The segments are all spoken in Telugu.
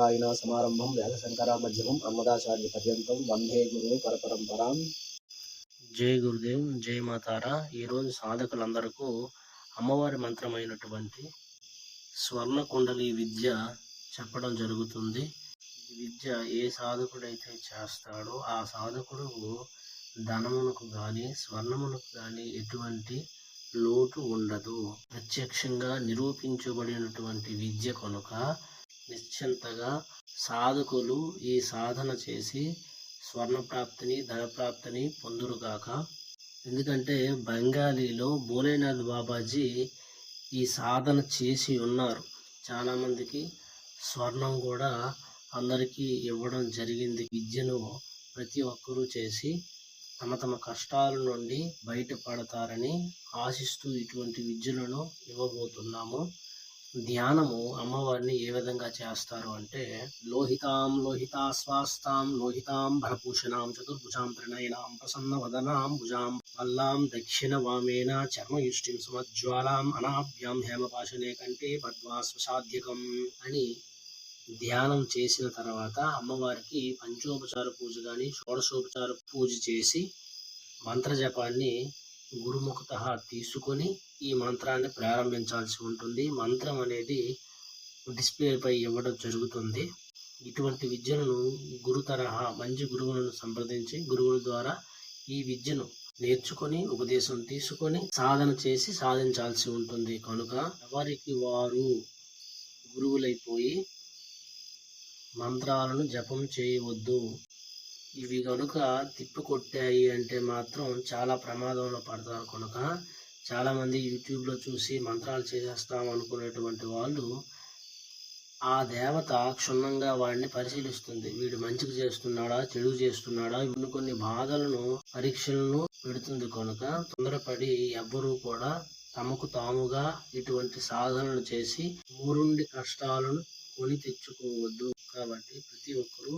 నారాయణ సమారంభం వ్యాసశంకర మధ్యమం అమ్మదాచార్య పర్యంతం. వందే గురు పరపరంపరాం. జై గురుదేవ్ జై మాతారా. ఈరోజు సాధకులందరకు అమ్మవారి మంత్రమైనటువంటి స్వర్ణ కుండలి విద్య చెప్పడం జరుగుతుంది. ఈ విద్య ఏ సాధకుడైతే చేస్తాడో ఆ సాధకుడు ధనమునకు కానీ స్వర్ణమునకు కానీ ఎటువంటి లోటు ఉండదు. ప్రత్యక్షంగా నిరూపించబడినటువంటి విద్య కనుక నిశ్చింతగా సాధకులు ఈ సాధన చేసి స్వర్ణ ప్రాప్తిని ధన ప్రాప్తిని పొందురుగాక. ఎందుకంటే బెంగాలీలో భోలేనాథ్ బాబాజీ ఈ సాధన చేసి ఉన్నారు. చాలామందికి స్వర్ణం కూడా అందరికీ ఇవ్వడం జరిగింది. విద్యను ప్రతి ఒక్కరూ చేసి తమ తమ కష్టాల నుండి బయటపడతారని ఆశిస్తూ ఇటువంటి విద్యలను ఇవ్వబోతున్నాము. ధ్యానము అమ్మవారిని ఏ విధంగా చేస్తారు అంటే లోహితాం లోహితాస్వాస్తాం లోహితాం భరభూషణాం చతుర్భుజాం త్రినయనాం ప్రసన్న వదనాం భుజాం వల్లాం దక్షిణ వామేన చర్మయుష్టిం సుమజ్వాలాం అనాభ్యాం హేమపాశనే కంటే పద్మాశ్వసాధ్యకం అని ధ్యానం చేసిన తర్వాత అమ్మవారికి పంచోపచార పూజ కానీ షోడశోపచార పూజ చేసి మంత్రజపాన్ని గురుముఖత తీసుకొని ఈ మంత్రాన్ని ప్రారంభించాల్సి ఉంటుంది. మంత్రం అనేది డిస్ప్లేపై ఇవ్వడం జరుగుతుంది. ఇటువంటి విద్యలను గురు తరహా మంచి గురువులను సంప్రదించి గురువుల ద్వారా ఈ విద్యను నేర్చుకొని ఉపదేశం తీసుకొని సాధన చేసి సాధించాల్సి ఉంటుంది. కనుక ఎవరికి వారు గురువులైపోయి మంత్రాలను జపం చేయవద్దు. ఇవి కనుక తిప్పి కొట్టాయి అంటే మాత్రం చాలా ప్రమాదంలో పడతారు కనుక చాలామంది యూట్యూబ్లో చూసి మంత్రాలు చేసేస్తాం అనుకునేటువంటి వాళ్ళు ఆ దేవత క్షుణ్ణంగా వాడిని పరిశీలిస్తుంది. వీడు మంచికి చేస్తున్నాడా చెడు చేస్తున్నాడా ఇన్ని కొన్ని బాధలను పరీక్షలను పెడుతుంది కనుక తొందరపడి ఎవ్వరూ కూడా తమకు తాముగా ఇటువంటి సాధనలు చేసి ఊరుండి కష్టాలను కొని తెచ్చుకోవద్దు. కాబట్టి ప్రతి ఒక్కరూ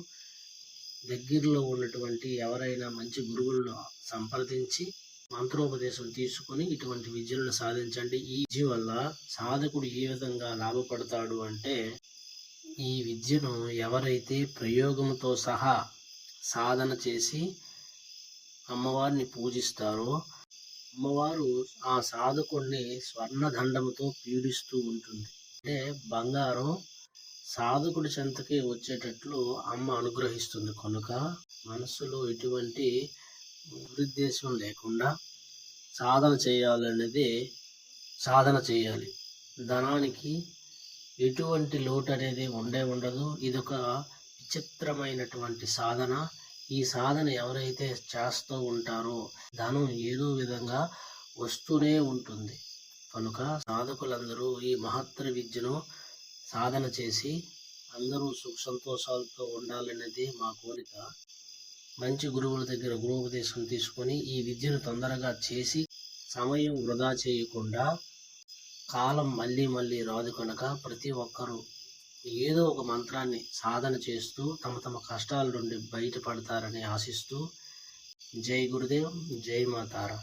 దగ్గరలో ఉన్నటువంటి ఎవరైనా మంచి గురువులను సంప్రదించి మంత్రోపదేశం తీసుకుని ఇటువంటి విద్యలను సాధించండి. ఈ విద్య వల్ల సాధకుడు ఏ విధంగా లాభపడతాడు అంటే ఈ విద్యను ఎవరైతే ప్రయోగంతో సహా సాధన చేసి అమ్మవారిని పూజిస్తారో అమ్మవారు ఆ సాధకుడిని స్వర్ణదండముతో పీడిస్తూ ఉంటుంది. అంటే బంగారం సాధకుడి చెంతకి వచ్చేటట్లు అమ్మ అనుగ్రహిస్తుంది కనుక మనసులో ఎటువంటి దురుద్దేశం లేకుండా సాధన చేయాలనేది సాధన చేయాలి. ధనానికి ఎటువంటి లోటు అనేది ఉండే ఉండదు. ఇదొక విచిత్రమైనటువంటి సాధన. ఈ సాధన ఎవరైతే చేస్తూ ఉంటారో ధనం ఏదో విధంగా వస్తూనే ఉంటుంది. కనుక సాధకులందరూ ఈ మహత్తర విద్యను సాధన చేసి అందరూ సుఖ సంతోషాలతో ఉండాలనేది మా కోరిక. మంచి గురువుల దగ్గర గురువుపదేశం తీసుకొని ఈ విద్యను తొందరగా చేసి సమయం వృధా చేయకుండా కాలం మళ్ళీ మళ్ళీ రాదు కనుక ప్రతి ఒక్కరూ ఏదో ఒక మంత్రాన్ని సాధన చేస్తూ తమ తమ కష్టాల నుండి బయటపడతారని ఆశిస్తూ జై గురుదేవ్ జై మాతారా.